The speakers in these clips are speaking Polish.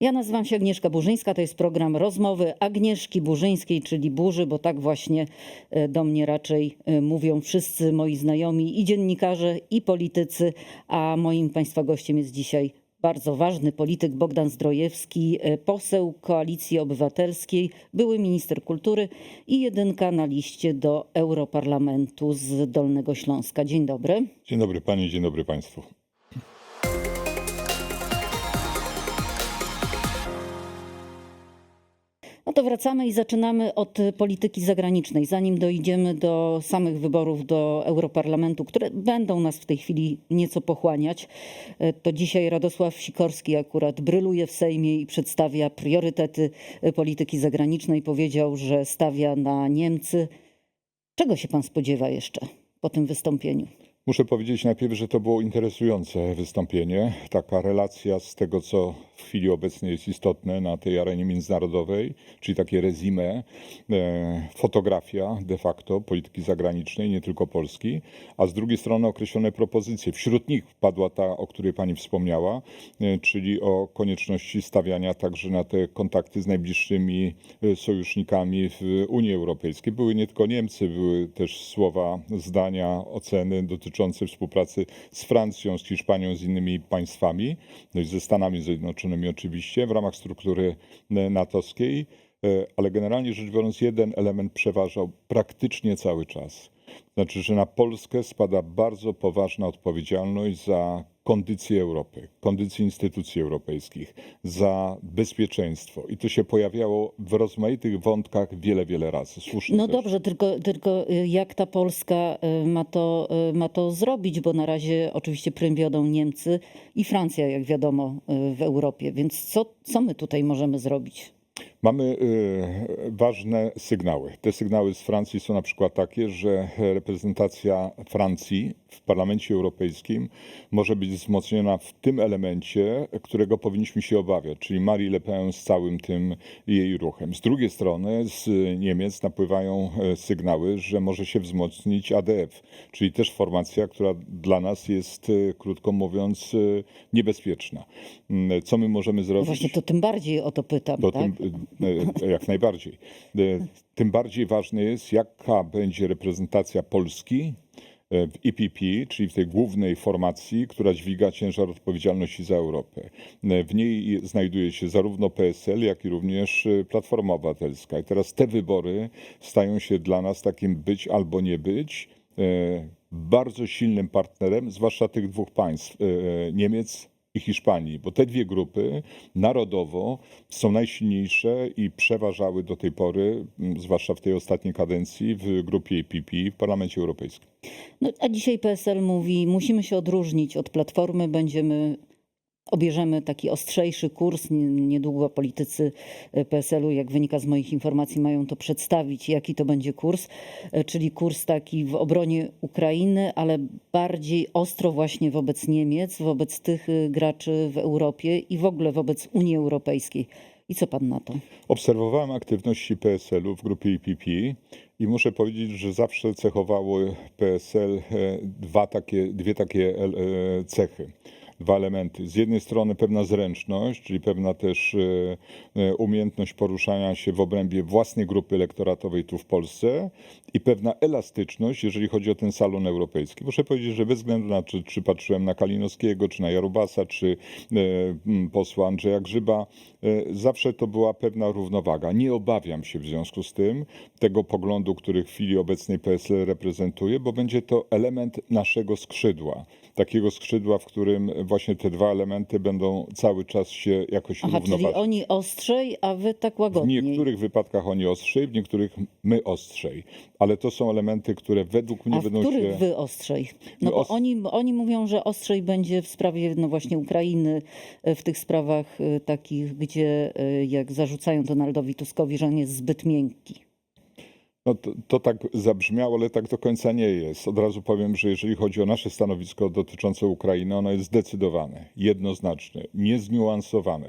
Ja nazywam się Agnieszka Burzyńska, to jest program rozmowy Agnieszki Burzyńskiej, czyli Burzy, bo tak właśnie e, do mnie raczej e, mówią wszyscy moi znajomi i dziennikarze, i politycy, a moim Państwa gościem jest dzisiaj bardzo ważny polityk Bogdan Zdrojewski, e, poseł Koalicji Obywatelskiej, były minister kultury i jedynka na liście do Europarlamentu z Dolnego Śląska. Dzień dobry. Dzień dobry Pani, dzień dobry Państwu. To wracamy i zaczynamy od polityki zagranicznej. Zanim dojdziemy do samych wyborów do Europarlamentu, które będą nas w tej chwili nieco pochłaniać, e, to dzisiaj Radosław Sikorski akurat bryluje w Sejmie i przedstawia priorytety e, polityki zagranicznej. Powiedział, że stawia na Niemcy. Czego się pan spodziewa jeszcze po tym wystąpieniu? Muszę powiedzieć najpierw, że to było interesujące wystąpienie. Taka relacja z tego, co w chwili obecnej jest istotne na tej arenie międzynarodowej, czyli takie rezime, e, fotografia de facto polityki zagranicznej, nie tylko Polski, a z drugiej strony określone propozycje. Wśród nich padła ta, o której Pani wspomniała, e, czyli o konieczności stawiania także na te kontakty z najbliższymi e, sojusznikami w Unii Europejskiej. Były nie tylko Niemcy, były też słowa, zdania, oceny dotyczące współpracy z Francją, z Hiszpanią, z innymi państwami, no i ze Stanami Zjednoczonymi oczywiście w ramach struktury e, natowskiej, E, ale generalnie rzecz biorąc jeden element przeważał praktycznie cały czas. Znaczy, że na Polskę spada bardzo poważna odpowiedzialność za kondycję Europy, kondycję instytucji europejskich, za bezpieczeństwo. I to się pojawiało w rozmaitych wątkach wiele, wiele razy. Słusznie No też. dobrze, tylko, tylko y, jak ta Polska y, ma to, y, ma to zrobić, bo na razie oczywiście prym wiodą Niemcy i Francja, jak wiadomo, w Europie. Więc co, co my tutaj możemy zrobić? Mamy y, ważne sygnały. Te sygnały z Francji są na przykład takie, że reprezentacja Francji w Parlamencie Europejskim może być wzmocniona w tym elemencie, którego powinniśmy się obawiać, czyli Marie Le Pen z całym tym jej ruchem. Z drugiej strony z Niemiec napływają e, sygnały, że może się wzmocnić ADF, czyli też formacja, która dla nas jest, e, krótko mówiąc, e, niebezpieczna. Mm, Co my możemy zrobić? Właśnie to tym bardziej o to pytam, To tak? tym, jak najbardziej. E, Tym bardziej ważne jest, jaka będzie reprezentacja Polski e, w EPP, czyli w tej głównej formacji, która dźwiga ciężar odpowiedzialności za Europę. E, W niej znajduje się zarówno PSL, jak i również e, Platforma Obywatelska. I teraz te wybory stają się dla nas takim być albo nie być e, bardzo silnym partnerem, zwłaszcza tych dwóch państw, e, Niemiec i Hiszpanii, bo te dwie grupy narodowo są najsilniejsze i przeważały do tej pory, zwłaszcza w tej ostatniej kadencji, w grupie EPP w Parlamencie Europejskim. No, a dzisiaj PSL mówi, musimy się odróżnić od Platformy, będziemy, obierzemy taki ostrzejszy kurs. Nie- Niedługo politycy e, PSL-u, jak wynika z moich informacji, mają to przedstawić, jaki to będzie kurs, E, czyli kurs taki w obronie Ukrainy, ale bardziej ostro właśnie wobec Niemiec, wobec tych e, graczy w Europie i w ogóle wobec Unii Europejskiej. I co pan na to? Obserwowałem aktywności PSL-u w grupie EPP i muszę powiedzieć, że zawsze cechowało PSL dwa takie, dwie takie cechy. Dwa elementy. Z jednej strony pewna zręczność, czyli pewna też e, e, umiejętność poruszania się w obrębie własnej grupy elektoratowej tu w Polsce i pewna elastyczność, jeżeli chodzi o ten salon europejski. Muszę powiedzieć, że bez względu na czy, czy patrzyłem na Kalinowskiego, czy na Jarubasa, czy e, posła Andrzeja Grzyba, zawsze to była pewna równowaga. Nie obawiam się w związku z tym tego poglądu, który w chwili obecnej PSL reprezentuje, bo będzie to element naszego skrzydła. Takiego skrzydła, w którym właśnie te dwa elementy będą cały czas się jakoś Aha, czyli równoważyć. oni ostrzej, a wy tak W łagodniej. niektórych wypadkach oni ostrzej, w niektórych my ostrzej. Ale to są elementy, które według mnie A w będą których się... wy ostrzej? No My bo oni, oni mówią, że ostrzej będzie w sprawie no właśnie Ukrainy, e, w tych sprawach e, takich, gdzie e, jak zarzucają Donaldowi Tuskowi, że on jest zbyt miękki. No to, to tak zabrzmiało, ale tak do końca nie jest. Od razu powiem, że jeżeli chodzi o nasze stanowisko dotyczące Ukrainy, ono jest zdecydowane, jednoznaczne, niezniuansowane.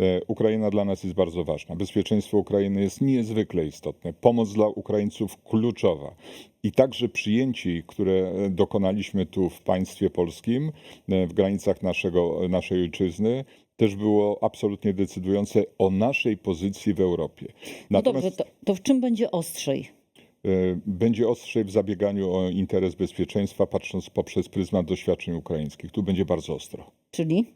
E, Ukraina dla nas jest bardzo ważna. Bezpieczeństwo Ukrainy jest niezwykle istotne. Pomoc dla Ukraińców kluczowa. I także przyjęci, które dokonaliśmy tu w państwie polskim, e, w granicach naszego, naszej ojczyzny, też było absolutnie decydujące o naszej pozycji w Europie. No dobrze, to, to w czym będzie ostrzej? e, będzie ostrzej w zabieganiu o interes bezpieczeństwa, patrząc poprzez pryzmat doświadczeń ukraińskich. Tu będzie bardzo ostro. Czyli?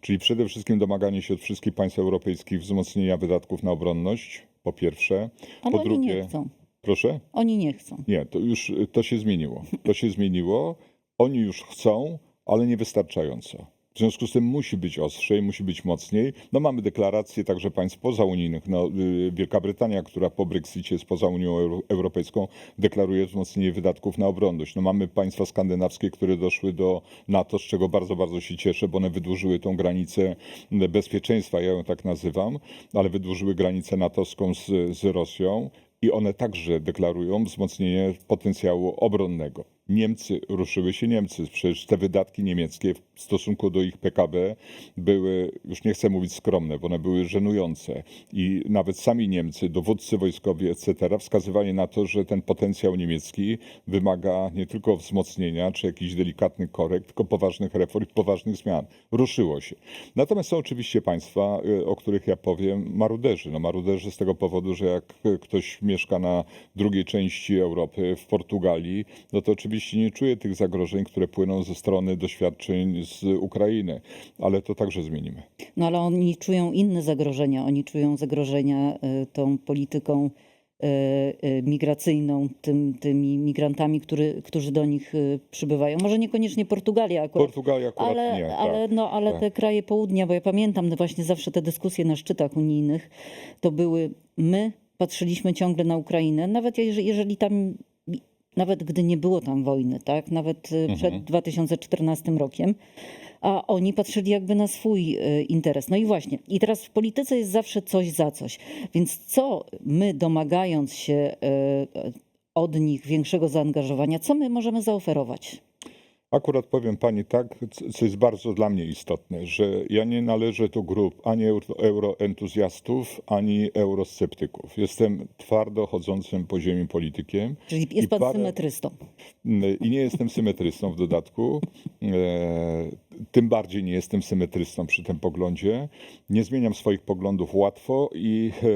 Czyli przede wszystkim domaganie się od wszystkich państw europejskich wzmocnienia wydatków na obronność, po pierwsze. Ale po oni drugie, nie chcą. proszę? Oni nie chcą. Nie, to już to się zmieniło. To się zmieniło. Oni już chcą, ale nie wystarczająco. W związku z tym musi być ostrzej, musi być mocniej. No mamy deklaracje także państw pozaunijnych. No, y, Wielka Brytania, która po Brexicie jest poza Unią Euro- Europejską, deklaruje wzmocnienie wydatków na obronność. No mamy państwa skandynawskie, które doszły do NATO, z czego bardzo, bardzo się cieszę, bo one wydłużyły tą granicę bezpieczeństwa, ja ją tak nazywam, ale wydłużyły granicę natowską z, z Rosją i one także deklarują wzmocnienie potencjału obronnego. Niemcy, ruszyły się Niemcy. Przecież te wydatki niemieckie w stosunku do ich PKB były, już nie chcę mówić skromne, bo one były żenujące. I nawet sami Niemcy, dowódcy wojskowi, etc., wskazywali na to, że ten potencjał niemiecki wymaga nie tylko wzmocnienia czy jakichś delikatnych korekt, tylko poważnych reform i poważnych zmian. Ruszyło się. Natomiast są oczywiście państwa, y, o których ja powiem, maruderzy. No maruderzy z tego powodu, że jak y, ktoś mieszka na drugiej części Europy, w Portugalii, no to oczywiście nie czuje tych zagrożeń, które płyną ze strony doświadczeń z Ukrainy, ale to także zmienimy. No ale oni czują inne zagrożenia. Oni czują zagrożenia y, tą polityką y, y, migracyjną, tym, tymi migrantami, który, którzy do nich przybywają. Może niekoniecznie Portugalia akurat. Portugalia akurat ale, nie. ale, tak. no, ale tak. te kraje południa, bo ja pamiętam no właśnie zawsze te dyskusje na szczytach unijnych, to były my patrzyliśmy ciągle na Ukrainę, nawet jeżeli, jeżeli tam, nawet gdy nie było tam wojny, tak, nawet y, przed 2014 rokiem, a oni patrzyli jakby na swój y, interes. No i właśnie, i teraz w polityce jest zawsze coś za coś. Więc co my domagając się y, od nich większego zaangażowania, co my możemy zaoferować? Akurat powiem pani tak, co jest bardzo dla mnie istotne, że ja nie należę do grup ani euro- euroentuzjastów, ani eurosceptyków. Jestem twardo chodzącym po ziemi politykiem. Czyli jest pan parę- symetrystą. Mm, I nie jestem symetrystą w dodatku. E, tym bardziej nie jestem symetrystą przy tym poglądzie. Nie zmieniam swoich poglądów łatwo i e,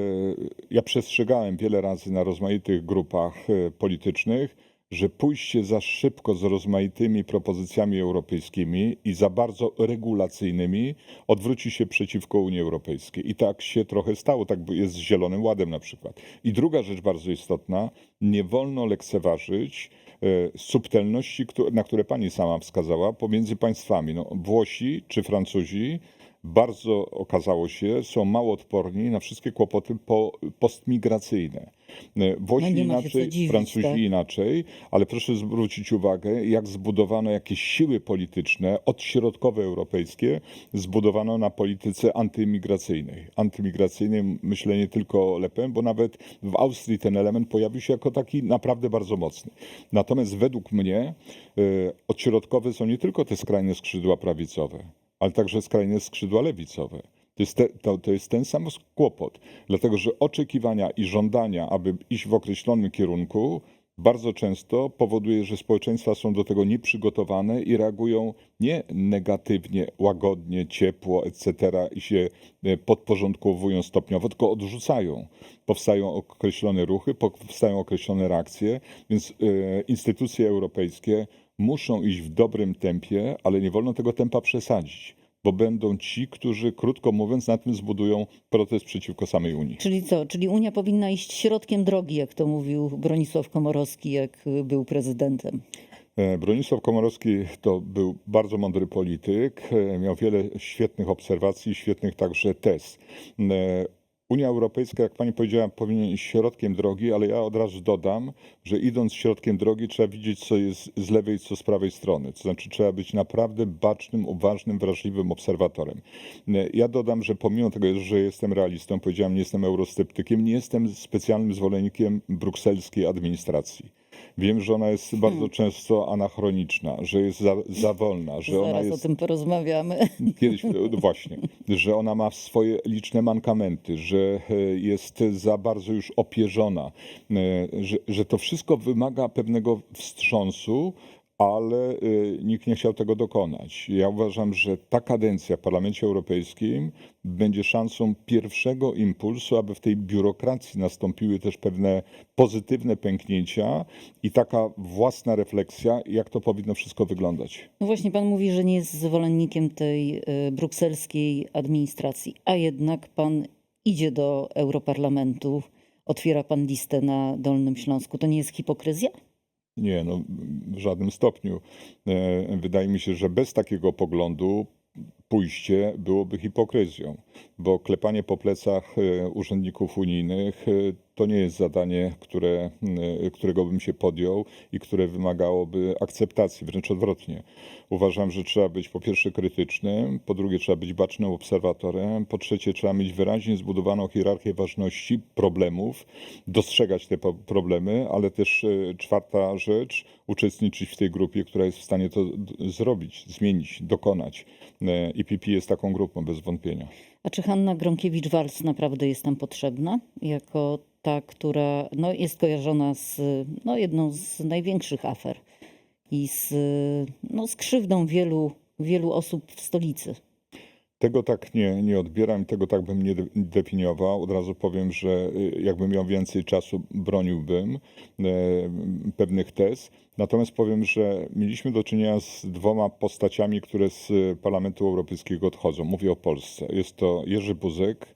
ja przestrzegałem wiele razy na rozmaitych grupach e, politycznych, że pójście za szybko z rozmaitymi propozycjami europejskimi i za bardzo regulacyjnymi odwróci się przeciwko Unii Europejskiej. I tak się trochę stało, tak jest z Zielonym Ładem na przykład. I druga rzecz bardzo istotna, nie wolno lekceważyć e, subtelności, na które pani sama wskazała, pomiędzy państwami. No, Włosi czy Francuzi bardzo okazało się, są mało odporni na wszystkie kłopoty po, postmigracyjne. E, Włosi No się co inaczej, dziwić, Francuzi tak. inaczej, ale proszę zwrócić uwagę, jak zbudowano jakieś siły polityczne, odśrodkowe europejskie, zbudowano na polityce antymigracyjnej. Antymigracyjnej myślę nie tylko o bo nawet w Austrii ten element pojawił się jako taki naprawdę bardzo mocny. Natomiast według mnie e, odśrodkowe są nie tylko te skrajne skrzydła prawicowe, ale także skrajne skrzydła lewicowe. To jest, te, to, to jest ten sam kłopot, dlatego że oczekiwania i żądania, aby iść w określonym kierunku, bardzo często powoduje, że społeczeństwa są do tego nieprzygotowane i reagują nie negatywnie, łagodnie, ciepło, etc. i się e, podporządkowują stopniowo, tylko odrzucają. Powstają określone ruchy, powstają określone reakcje, więc e, instytucje europejskie muszą iść w dobrym tempie, ale nie wolno tego tempa przesadzić, bo będą ci, którzy, krótko mówiąc, na tym zbudują protest przeciwko samej Unii. Czyli co? Czyli Unia powinna iść środkiem drogi, jak to mówił Bronisław Komorowski, jak był prezydentem. E, Bronisław Komorowski to był bardzo mądry polityk, e, miał wiele świetnych obserwacji, świetnych także tez. Unia Europejska, jak pani powiedziała, powinien iść środkiem drogi, ale ja od razu dodam, że idąc środkiem drogi trzeba widzieć, co jest z lewej, co z prawej strony. To znaczy trzeba być naprawdę bacznym, uważnym, wrażliwym obserwatorem. Ja dodam, że pomimo tego, że jestem realistą, powiedziałem, nie jestem eurosceptykiem, nie jestem specjalnym zwolennikiem brukselskiej administracji. Wiem, że ona jest bardzo często anachroniczna, że jest za, za wolna, że ona Zaraz o jest tym porozmawiamy. kiedyś, no właśnie, że ona ma swoje liczne mankamenty, że e, jest za bardzo już opierzona, e, że, że to wszystko wymaga pewnego wstrząsu, ale y, nikt nie chciał tego dokonać. Ja uważam, że ta kadencja w Parlamencie Europejskim będzie szansą pierwszego impulsu, aby w tej biurokracji nastąpiły też pewne pozytywne pęknięcia i taka własna refleksja, jak to powinno wszystko wyglądać. No właśnie, pan mówi, że nie jest zwolennikiem tej y, brukselskiej administracji, a jednak pan idzie do Europarlamentu, otwiera pan listę na Dolnym Śląsku. To nie jest hipokryzja? Nie, no, w żadnym stopniu. E, Wydaje mi się, że bez takiego poglądu pójście byłoby hipokryzją, bo klepanie po plecach e, urzędników unijnych e, to nie jest zadanie, które, e, którego bym się podjął i które wymagałoby akceptacji, wręcz odwrotnie. Uważam, że trzeba być po pierwsze krytycznym, po drugie trzeba być bacznym obserwatorem, po trzecie trzeba mieć wyraźnie zbudowaną hierarchię ważności problemów, dostrzegać te problemy, ale też czwarta rzecz, uczestniczyć w tej grupie, która jest w stanie to zrobić, zmienić, dokonać. IPP jest taką grupą bez wątpienia. A czy Hanna Gronkiewicz-Waltz naprawdę jest tam potrzebna? Jako ta, która no, jest kojarzona z no, jedną z największych afer i z, no, z krzywdą wielu, wielu osób w stolicy. Tego tak nie, nie odbieram i tego tak bym nie de- definiował. Od razu powiem, że y, jakbym miał więcej czasu, broniłbym e, pewnych tez. Natomiast powiem, że mieliśmy do czynienia z dwoma postaciami, które z Parlamentu Europejskiego odchodzą. Mówię o Polsce. Jest to Jerzy Buzek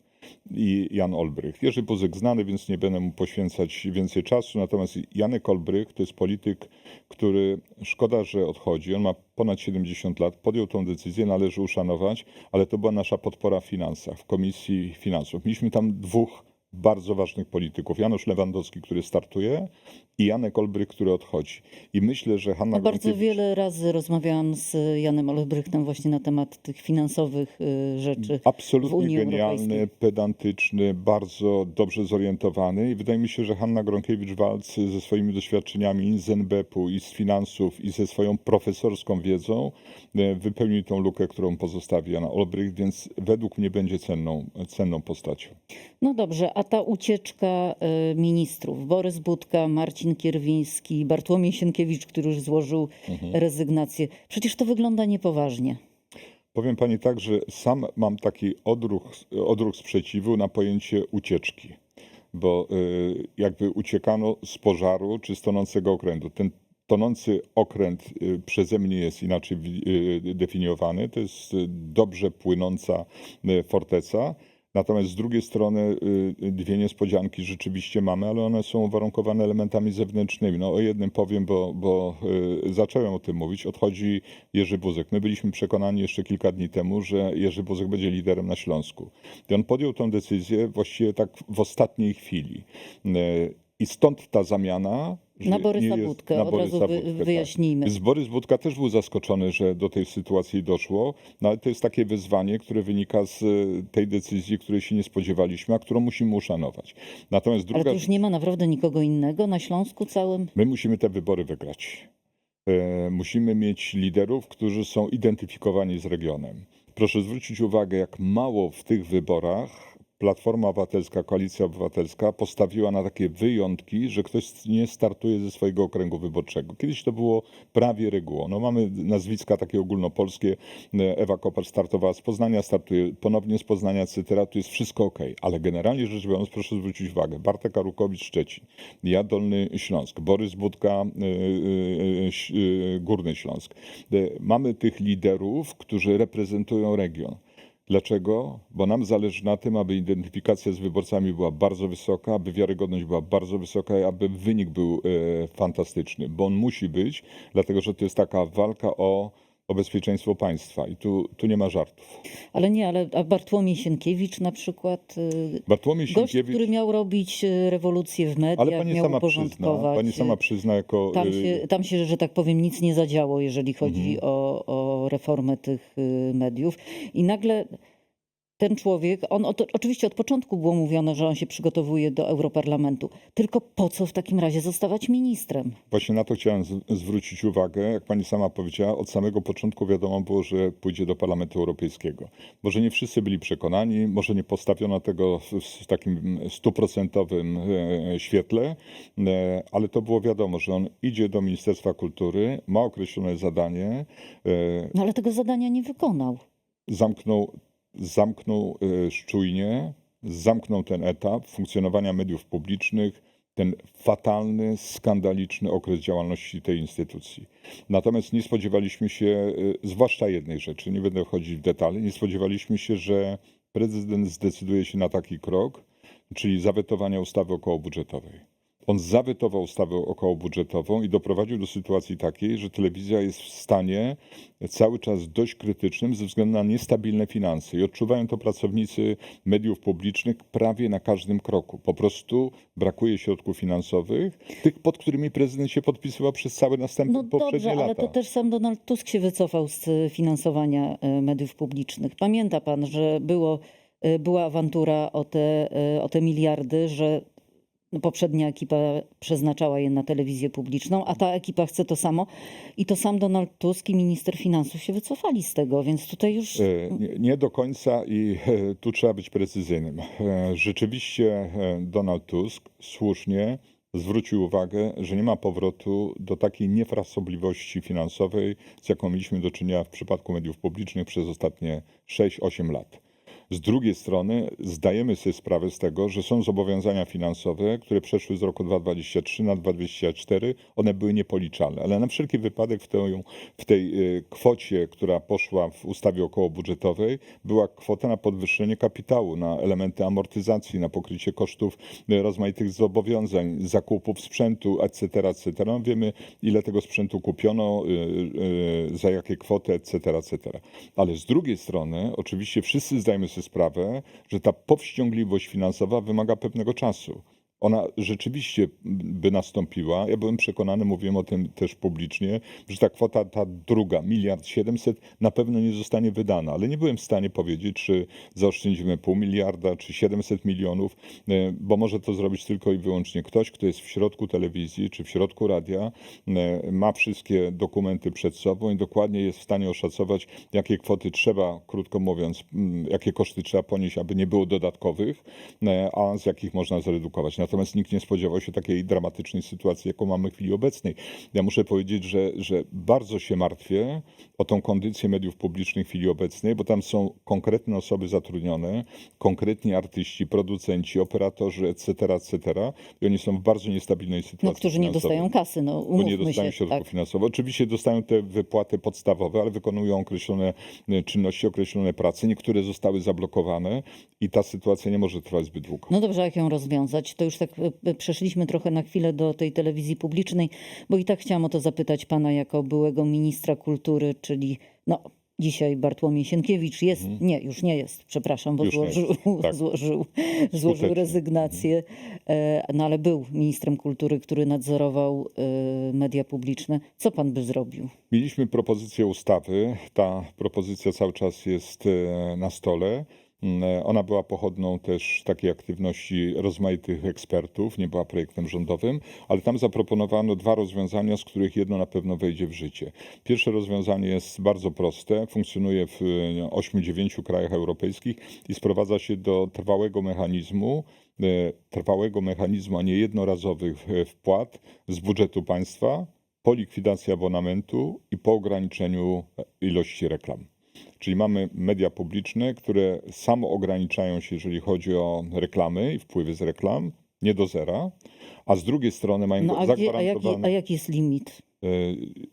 i Jan Olbrych. Jerzy Buzek znany, więc nie będę mu poświęcać więcej czasu. Natomiast Janek Olbrych to jest polityk, który szkoda, że odchodzi. On ma ponad 70 lat, podjął tą decyzję, należy uszanować, ale to była nasza podpora w finansach, w Komisji Finansów. Mieliśmy tam dwóch bardzo ważnych polityków. Janusz Lewandowski, który startuje i Janek Olbrych, który odchodzi. I myślę, że Hanna No, bardzo wiele razy rozmawiałam z Janem Olbrychtem właśnie na temat tych finansowych y, rzeczy. Absolutnie genialny, pedantyczny, bardzo dobrze zorientowany i wydaje mi się, że Hanna Gronkiewicz-Waltz ze swoimi doświadczeniami z NBP-u, i z finansów, i ze swoją profesorską wiedzą e, wypełni tą lukę, którą pozostawi Jana Olbrych, więc według mnie będzie cenną, cenną postacią. No dobrze, a ta ucieczka y, ministrów, Borys Budka, Marcin Kierwiński, Bartłomiej Sienkiewicz, który już złożył rezygnację, przecież to wygląda niepoważnie. Powiem pani tak, że sam mam taki odruch, odruch sprzeciwu na pojęcie ucieczki, bo y, jakby uciekano z pożaru czy z tonącego okrętu. Ten tonący okręt y, przeze mnie jest inaczej definiowany. To jest dobrze płynąca forteca. Natomiast z drugiej strony y, dwie niespodzianki rzeczywiście mamy, ale one są uwarunkowane elementami zewnętrznymi. No, o jednym powiem, bo, bo y, zacząłem o tym mówić. Odchodzi Jerzy Buzek. My byliśmy przekonani jeszcze kilka dni temu, że Jerzy Buzek będzie liderem na Śląsku. I on podjął tę decyzję właściwie tak w ostatniej chwili. I stąd ta zamiana. Na Borysa jest- Budkę, na od Borysa razu Budkę, tak. wyjaśnijmy. Z Borys Budka też był zaskoczony, że do tej sytuacji doszło, no ale to jest takie wyzwanie, które wynika z y, tej decyzji, której się nie spodziewaliśmy, a którą musimy uszanować. Natomiast Ale druga to już nie ma naprawdę nikogo innego na Śląsku całym? My musimy te wybory wygrać. E, Musimy mieć liderów, którzy są identyfikowani z regionem. Proszę zwrócić uwagę, jak mało w tych wyborach Platforma Obywatelska, Koalicja Obywatelska postawiła na takie wyjątki, że ktoś nie startuje ze swojego okręgu wyborczego. Kiedyś to było prawie regułą. No mamy nazwiska takie ogólnopolskie. Ewa Kopacz startowała z Poznania, startuje ponownie z Poznania, etc. Tu jest wszystko ok. Ale generalnie rzecz biorąc, proszę zwrócić uwagę. Bartek Arukowicz Szczecin, ja Dolny Śląsk, Borys Budka y, y, y, Górny Śląsk. Mamy tych liderów, którzy reprezentują region. Dlaczego? Bo nam zależy na tym, aby identyfikacja z wyborcami była bardzo wysoka, aby wiarygodność była bardzo wysoka i aby wynik był e, fantastyczny. Bo on musi być, dlatego że to jest taka walka o, o bezpieczeństwo państwa i tu, tu nie ma żartów. Ale nie, ale a Bartłomiej Sienkiewicz na przykład, y, Bartłomiej gość, Sienkiewicz, który miał robić y, rewolucję w mediach, ale pani miał sama przyzna, uporządkować. pani sama przyzna jako... Tam y, się, tam się, że tak powiem, nic nie zadziało, jeżeli chodzi Mhm. o, o reformę tych mediów. I nagle ten człowiek, on od, oczywiście od początku było mówione, że on się przygotowuje do Europarlamentu. Tylko po co w takim razie zostawać ministrem? Właśnie na to chciałem z- zwrócić uwagę. Jak pani sama powiedziała, od samego początku wiadomo było, że pójdzie do Parlamentu Europejskiego. Może nie wszyscy byli przekonani, może nie postawiono tego w, w takim stuprocentowym e, świetle, e, ale to było wiadomo, że on idzie do Ministerstwa Kultury, ma określone zadanie, e, No ale tego zadania nie wykonał. zamknął, zamknął e, szczujnie, zamknął ten etap funkcjonowania mediów publicznych, ten fatalny, skandaliczny okres działalności tej instytucji. Natomiast nie spodziewaliśmy się, e, zwłaszcza jednej rzeczy, nie będę wchodzić w detale, nie spodziewaliśmy się, że prezydent zdecyduje się na taki krok, czyli zawetowania ustawy okołobudżetowej. On zawetował ustawę okołobudżetową i doprowadził do sytuacji takiej, że telewizja jest w stanie cały czas dość krytycznym ze względu na niestabilne finanse. I odczuwają to pracownicy mediów publicznych prawie na każdym kroku. Po prostu brakuje środków finansowych, tych, pod którymi prezydent się podpisywał przez całe następne No poprzednie dobrze, ale lata. to też sam Donald Tusk się wycofał z finansowania e, mediów publicznych. Pamięta pan, że było, e, była awantura o te, e, o te miliardy, że poprzednia ekipa przeznaczała je na telewizję publiczną, a ta ekipa chce to samo. I to sam Donald Tusk i minister finansów się wycofali z tego, więc tutaj już... E, Nie, nie do końca i e, tu trzeba być precyzyjnym. E, Rzeczywiście Donald Tusk słusznie zwrócił uwagę, że nie ma powrotu do takiej niefrasobliwości finansowej, z jaką mieliśmy do czynienia w przypadku mediów publicznych przez ostatnie 6-8 lat. Z drugiej strony zdajemy sobie sprawę z tego, że są zobowiązania finansowe, które przeszły z roku 2023 na 2024. One były niepoliczalne, ale na wszelki wypadek w, tej- w tej e, kwocie, która poszła w ustawie okołobudżetowej, była kwota na podwyższenie kapitału, na elementy amortyzacji, na pokrycie kosztów e, rozmaitych zobowiązań, zakupów sprzętu, etc., etc. No, wiemy, ile tego sprzętu kupiono, e, za jakie kwoty, etc., etc. Ale z drugiej strony, oczywiście wszyscy zdajemy sobie sprawę, że ta powściągliwość finansowa wymaga pewnego czasu. Ona rzeczywiście by nastąpiła. Ja byłem przekonany, mówiłem o tym też publicznie, że ta kwota, ta druga, miliard siedemset, na pewno nie zostanie wydana, ale nie byłem w stanie powiedzieć, czy zaoszczędzimy pół miliarda, czy 700 milionów, e, bo może to zrobić tylko i wyłącznie ktoś, kto jest w środku telewizji, czy w środku radia, e, ma wszystkie dokumenty przed sobą i dokładnie jest w stanie oszacować, jakie kwoty trzeba, krótko mówiąc, jakie koszty trzeba ponieść, aby nie było dodatkowych, e, a z jakich można zredukować. Natomiast nikt nie spodziewał się takiej dramatycznej sytuacji, jaką mamy w chwili obecnej. Ja muszę powiedzieć, że, że bardzo się martwię o tą kondycję mediów publicznych w chwili obecnej, bo tam są konkretne osoby zatrudnione, konkretni artyści, producenci, operatorzy, etc., etc. I oni są w bardzo niestabilnej sytuacji No, którzy nie dostają kasy, no bo nie dostają się. środków Tak. finansowych. Oczywiście dostają te wypłaty podstawowe, ale wykonują określone e, czynności, określone prace. Niektóre zostały zablokowane i ta sytuacja nie może trwać zbyt długo. No dobrze, jak ją rozwiązać? To już tak e, przeszliśmy trochę na chwilę do tej telewizji publicznej, bo i tak chciałam o to zapytać pana jako byłego ministra kultury, czyli no dzisiaj Bartłomiej Sienkiewicz jest, nie, już nie jest, przepraszam, bo Mhm. Już złożył, tak. złożył, złożył rezygnację, e, no ale był ministrem kultury, który nadzorował e, media publiczne. Co pan by zrobił? Mieliśmy propozycję ustawy. Ta propozycja cały czas jest e, na stole. Mm, e, Ona była pochodną też takiej aktywności rozmaitych ekspertów, nie była projektem rządowym, ale tam zaproponowano dwa rozwiązania, z których jedno na pewno wejdzie w życie. Pierwsze rozwiązanie jest bardzo proste, funkcjonuje w 8-9 krajach europejskich i sprowadza się do trwałego mechanizmu, e, trwałego mechanizmu, a nie jednorazowych e, wpłat z budżetu państwa po likwidacji abonamentu i po ograniczeniu e, ilości reklam. Czyli mamy media publiczne, które samo ograniczają się, jeżeli chodzi o reklamy i wpływy z reklam, nie do zera, a z drugiej strony mają No a, gdzie, a, jaki, zagwarantowane, a jaki jest limit? e,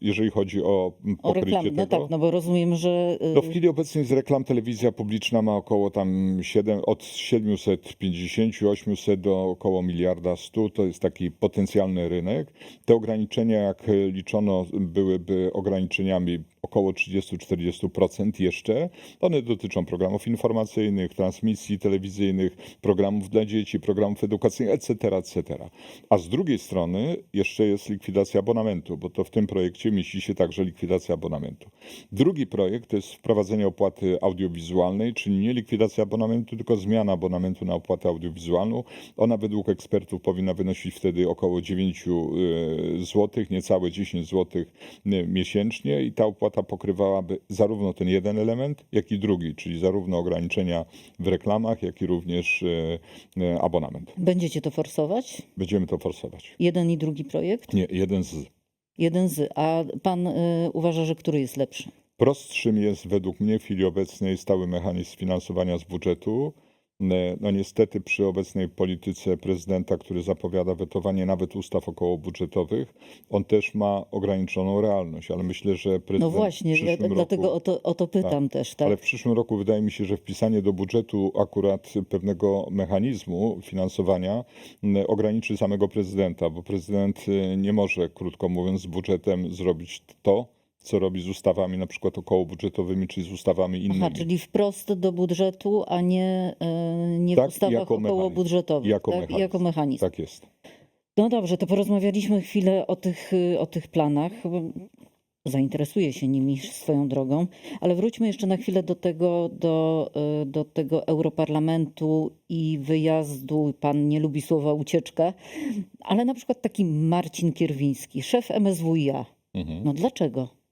jeżeli chodzi o O pokrycie reklamy, no tego. tak, no bo rozumiem, że... e, No w chwili obecnej z reklam telewizja publiczna ma około tam 7, od 750-800 do około miliarda 100. To jest taki potencjalny rynek. Te ograniczenia, jak liczono, byłyby ograniczeniami około 30-40% jeszcze. One dotyczą programów informacyjnych, transmisji telewizyjnych, programów dla dzieci, programów edukacyjnych, etc., etc. A z drugiej strony jeszcze jest likwidacja abonamentu, bo to w tym projekcie mieści się także likwidacja abonamentu. Drugi projekt to jest wprowadzenie opłaty audiowizualnej, czyli nie likwidacja abonamentu, tylko zmiana abonamentu na opłatę audiowizualną. Ona według ekspertów powinna wynosić wtedy około 9 zł, niecałe 10 zł miesięcznie i ta opłata pokrywałaby zarówno ten jeden element, jak i drugi, czyli zarówno ograniczenia w reklamach, jak i również e, e, abonament. Będziecie to forsować? Będziemy to forsować. Jeden i drugi projekt? Nie, jeden z Jeden z. A pan y, uważa, że który jest lepszy? Prostszym jest według mnie w chwili obecnej stały mechanizm finansowania z budżetu. Ne- No niestety przy obecnej polityce prezydenta, który zapowiada wetowanie nawet ustaw okołobudżetowych, on też ma ograniczoną realność, ale myślę, że prezydent No w właśnie, ja, przyszłym roku... dlatego o to, o to pytam też, tak? Ale w przyszłym roku wydaje mi się, że wpisanie do budżetu akurat pewnego mechanizmu finansowania ograniczy samego prezydenta, bo prezydent y, nie może, krótko mówiąc, z budżetem zrobić to, co robi z ustawami na przykład okołobudżetowymi, czy z ustawami innymi. Aha, czyli wprost do budżetu, a nie, y, nie Tak, w ustawach jako okołobudżetowych. Jako tak? mechanizm. jako mechanizm. Tak jest. No dobrze, to porozmawialiśmy chwilę o tych, y, o tych planach. Zainteresuję się nimi swoją drogą, ale wróćmy jeszcze na chwilę do tego, do, y, do tego Europarlamentu i wyjazdu. Pan nie lubi słowa ucieczka, ale na przykład taki Marcin Kierwiński, szef MSWiA. Mhm. No dlaczego?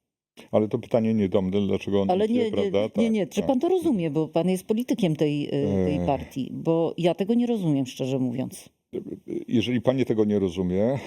Ale to pytanie nie do mnie, dlaczego on Ale idzie, nie, nie, prawda? nie, Tak, nie, czy tak. pan to rozumie, bo pan jest politykiem tej, y, tej Eee. partii, bo ja tego nie rozumiem, szczerze mówiąc. Jeżeli pani tego nie rozumie, e,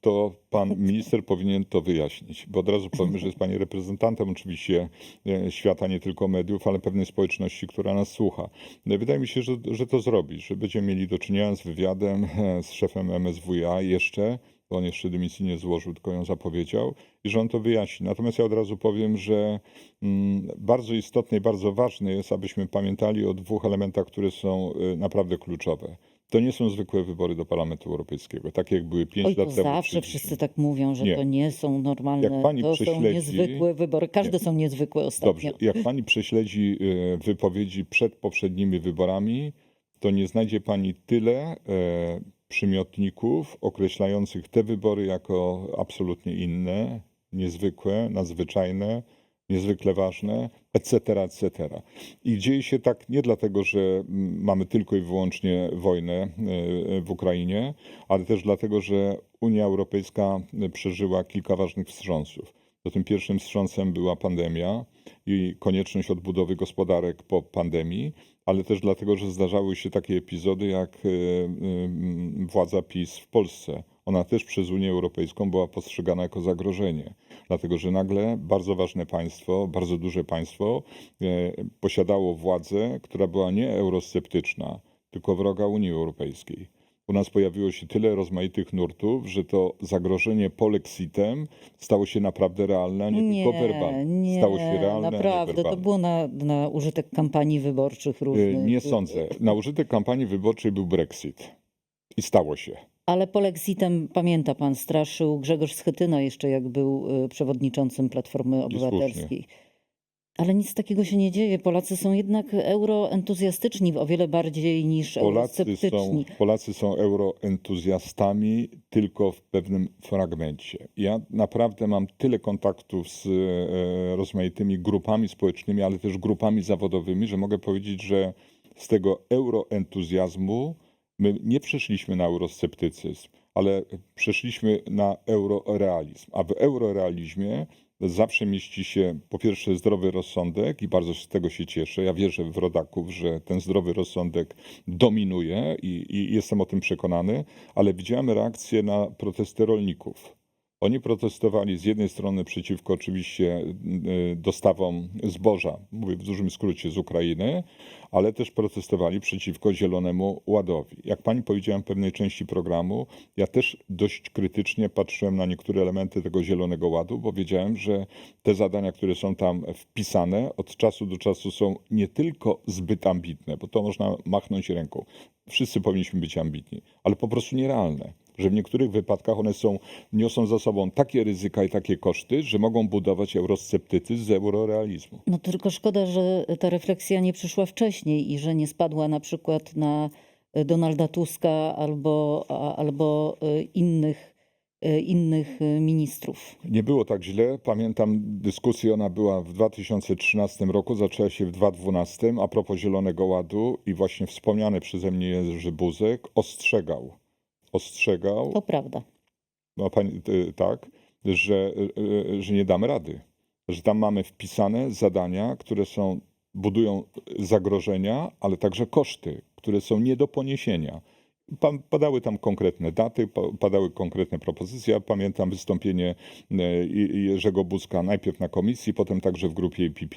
to pan minister powinien to wyjaśnić, bo od razu powiem, że jest pani reprezentantem oczywiście e, świata, nie tylko mediów, ale pewnej społeczności, która nas słucha. No Wydaje mi się, że, że to zrobi, że będziemy mieli do czynienia z wywiadem e, z szefem MSWiA jeszcze, bo on jeszcze dymisji nie złożył, tylko ją zapowiedział i że on to wyjaśni. Natomiast ja od razu powiem, że mm, bardzo istotne i bardzo ważne jest, abyśmy pamiętali o dwóch elementach, które są e, naprawdę kluczowe. To nie są zwykłe wybory do Parlamentu Europejskiego, takie jak były 5 Oj, to lat temu. zawsze wszyscy 10. tak mówią, że Nie. to nie są normalne, Jak pani to są prześledzi- niezwykłe wybory. Każde są niezwykłe ostatnio. Dobrze, jak pani prześledzi e, wypowiedzi przed poprzednimi wyborami, to nie znajdzie pani tyle e, przymiotników określających te wybory jako absolutnie inne, niezwykłe, nadzwyczajne, niezwykle ważne, etc., etc. I dzieje się tak nie dlatego, że mm, mamy tylko i wyłącznie wojnę e, w Ukrainie, ale też dlatego, że Unia Europejska e, przeżyła kilka ważnych wstrząsów. To tym pierwszym wstrząsem była pandemia i konieczność odbudowy gospodarek po pandemii, ale też dlatego, że zdarzały się takie epizody jak e, e, władza PiS w Polsce. Ona też przez Unię Europejską była postrzegana jako zagrożenie, dlatego że nagle bardzo ważne państwo, bardzo duże państwo e, posiadało władzę, która była nie eurosceptyczna, tylko wroga Unii Europejskiej. U nas pojawiło się tyle rozmaitych nurtów, że to zagrożenie polexitem stało się naprawdę realne, a nie, tylko werbalne. nie, stało się realne, nie naprawdę. To było na, na użytek kampanii wyborczych E, różnych. Nie sądzę. Na użytek kampanii wyborczej był Brexit. I stało się. Ale polexitem, pamięta pan, straszył Grzegorz Schetyna jeszcze, jak był y, przewodniczącym Platformy Obywatelskiej. Ale nic takiego się nie dzieje. Polacy są jednak euroentuzjastyczni o wiele bardziej niż Polacy są. Polacy są euroentuzjastami tylko w pewnym fragmencie. Ja naprawdę mam tyle kontaktów z e, rozmaitymi grupami społecznymi, ale też grupami zawodowymi, że mogę powiedzieć, że z tego euroentuzjazmu my nie przeszliśmy na eurosceptycyzm, ale przeszliśmy na eurorealizm. A w eurorealizmie zawsze mieści się po pierwsze zdrowy rozsądek i bardzo z tego się cieszę. Ja wierzę w rodaków, że ten zdrowy rozsądek dominuje i, i jestem o tym przekonany, ale widziałem reakcję na protesty rolników. Oni protestowali z jednej strony przeciwko oczywiście y, dostawom zboża, mówię w dużym skrócie z Ukrainy, ale też protestowali przeciwko Zielonemu Ładowi. Jak pani powiedziałem w pewnej części programu, ja też dość krytycznie patrzyłem na niektóre elementy tego Zielonego Ładu, bo wiedziałem, że te zadania, które są tam wpisane, od czasu do czasu są nie tylko zbyt ambitne, bo to można machnąć ręką. Wszyscy powinniśmy być ambitni, ale po prostu nierealne. Że w niektórych wypadkach one są, niosą za sobą takie ryzyka i takie koszty, że mogą budować eurosceptycyzm z eurorealizmu. No tylko szkoda, że ta refleksja nie przyszła wcześniej i że nie spadła na przykład na Donalda Tuska albo, albo e, innych, e, innych e, ministrów. Nie było tak źle. Pamiętam dyskusję, ona była w 2013 roku, zaczęła się w 2012 a propos Zielonego Ładu i właśnie wspomniany przeze mnie Jerzy Buzek ostrzegał, ostrzegał, To prawda. no, pani, y, tak, że, y, y, że nie damy rady. Że tam mamy wpisane zadania, które są, budują zagrożenia, ale także koszty, które są nie do poniesienia. Pa- Padały tam konkretne daty, pa- padały konkretne propozycje. Ja pamiętam wystąpienie Je- Jerzego Buzka najpierw na komisji, potem także w grupie EPP,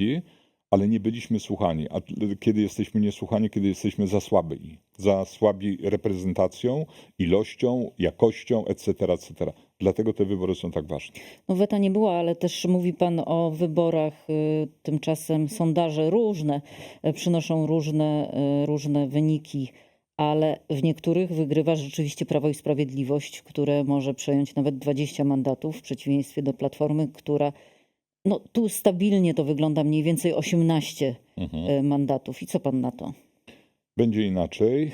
ale nie byliśmy słuchani. A kiedy jesteśmy niesłuchani? Kiedy jesteśmy za słabi. Za słabi reprezentacją, ilością, jakością, etc., etc. Dlatego te wybory są tak ważne. No weta nie było, ale też mówi pan o wyborach. y, Tymczasem sondaże różne y, przynoszą różne, y, różne wyniki, ale w niektórych wygrywa rzeczywiście Prawo i Sprawiedliwość, które może przejąć nawet 20 mandatów w przeciwieństwie do Platformy, która no tu stabilnie to wygląda mniej więcej 18 y, mandatów. I co pan na to? Będzie inaczej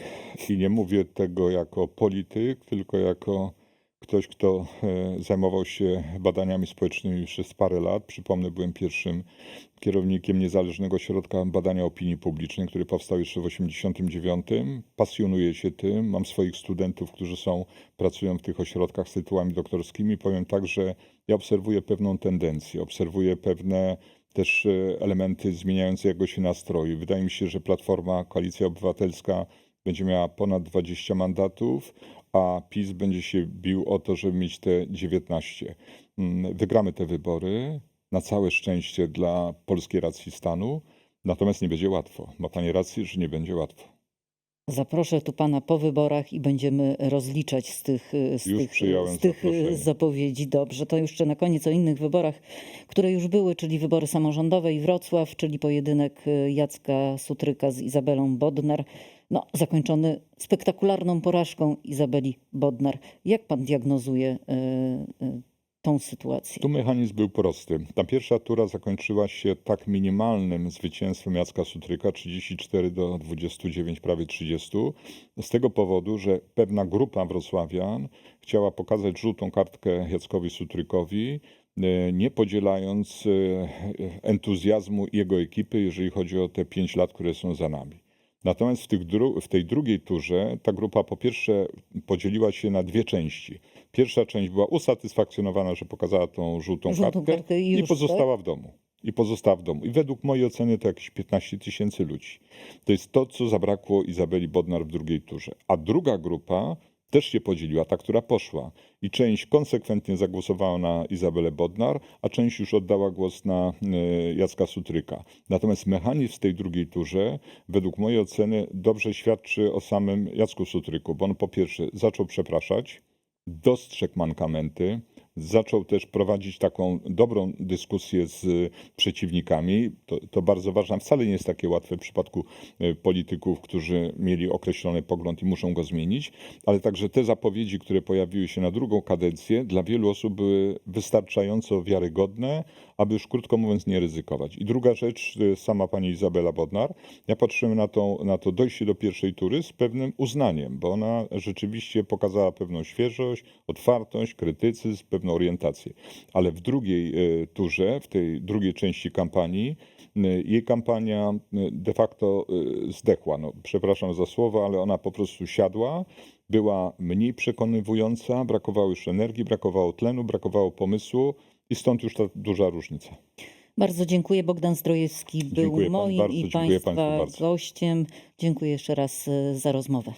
i nie mówię tego jako polityk, tylko jako ktoś, kto e, zajmował się badaniami społecznymi przez parę lat. Przypomnę, byłem pierwszym kierownikiem niezależnego środka badania opinii publicznej, który powstał jeszcze w 1989. Pasjonuję się tym. Mam swoich studentów, którzy są, pracują w tych ośrodkach z tytułami doktorskimi. Powiem tak, że ja obserwuję pewną tendencję, obserwuję pewne też e, elementy zmieniającego się nastroju. Wydaje mi się, że Platforma, Koalicja Obywatelska będzie miała ponad 20 mandatów, a PiS będzie się bił o to, żeby mieć te 19. Mm, Wygramy te wybory, na całe szczęście dla polskiej racji stanu, natomiast nie będzie łatwo. Ma Pani rację, że nie będzie łatwo. Zaproszę tu pana po wyborach i będziemy rozliczać z tych, y, z Już tych, przyjąłem z tych y, zaproszenie. zapowiedzi. Dobrze, to jeszcze na koniec o innych wyborach, które już były, czyli wybory samorządowe i Wrocław, czyli pojedynek y, Jacka Sutryka z Izabelą Bodnar. No, zakończony spektakularną porażką Izabeli Bodnar. Jak pan diagnozuje y, y, tą sytuację? Tu mechanizm był prosty. Ta pierwsza tura zakończyła się tak minimalnym zwycięstwem Jacka Sutryka 34 do 29, prawie 30. Z tego powodu, że pewna grupa wrocławian chciała pokazać żółtą kartkę Jackowi Sutrykowi, e, nie podzielając e, entuzjazmu jego ekipy, jeżeli chodzi o te 5 lat, które są za nami. Natomiast w, dru- w tej drugiej turze ta grupa po pierwsze podzieliła się na dwie części. Pierwsza część była usatysfakcjonowana, że pokazała tą żółtą, Żółtą kartkę, kartkę i i pozostała w domu. I pozostała w domu. I według mojej oceny to jakieś 15 tysięcy ludzi. To jest to, co zabrakło Izabeli Bodnar w drugiej turze. A druga grupa też się podzieliła, ta, która poszła. I część konsekwentnie zagłosowała na Izabelę Bodnar, a część już oddała głos na e, Jacka Sutryka. Natomiast mechanizm w tej drugiej turze, według mojej oceny, dobrze świadczy o samym Jacku Sutryku, bo on po pierwsze zaczął przepraszać, dostrzegł mankamenty, zaczął też prowadzić taką dobrą dyskusję z przeciwnikami. To, to bardzo ważne. Wcale nie jest takie łatwe w przypadku e, polityków, którzy mieli określony pogląd i muszą go zmienić, ale także te zapowiedzi, które pojawiły się na drugą kadencję, dla wielu osób były wystarczająco wiarygodne, aby już krótko mówiąc nie ryzykować. I druga rzecz, e, sama pani Izabela Bodnar, ja patrzyłem na to, na to dojście do pierwszej tury z pewnym uznaniem, bo ona rzeczywiście pokazała pewną świeżość, otwartość, krytycyzm, orientację. Ale w drugiej e, turze, w tej drugiej części kampanii, e, jej kampania e, de facto zdechła. No, przepraszam za słowo, ale ona po prostu siadła, była mniej przekonywująca, brakowało już energii, brakowało tlenu, brakowało pomysłu i stąd już ta duża różnica. Bardzo dziękuję. Bogdan Zdrojewski był Dziękuję moim bardzo, i Państwa gościem. Dziękuję jeszcze raz za rozmowę.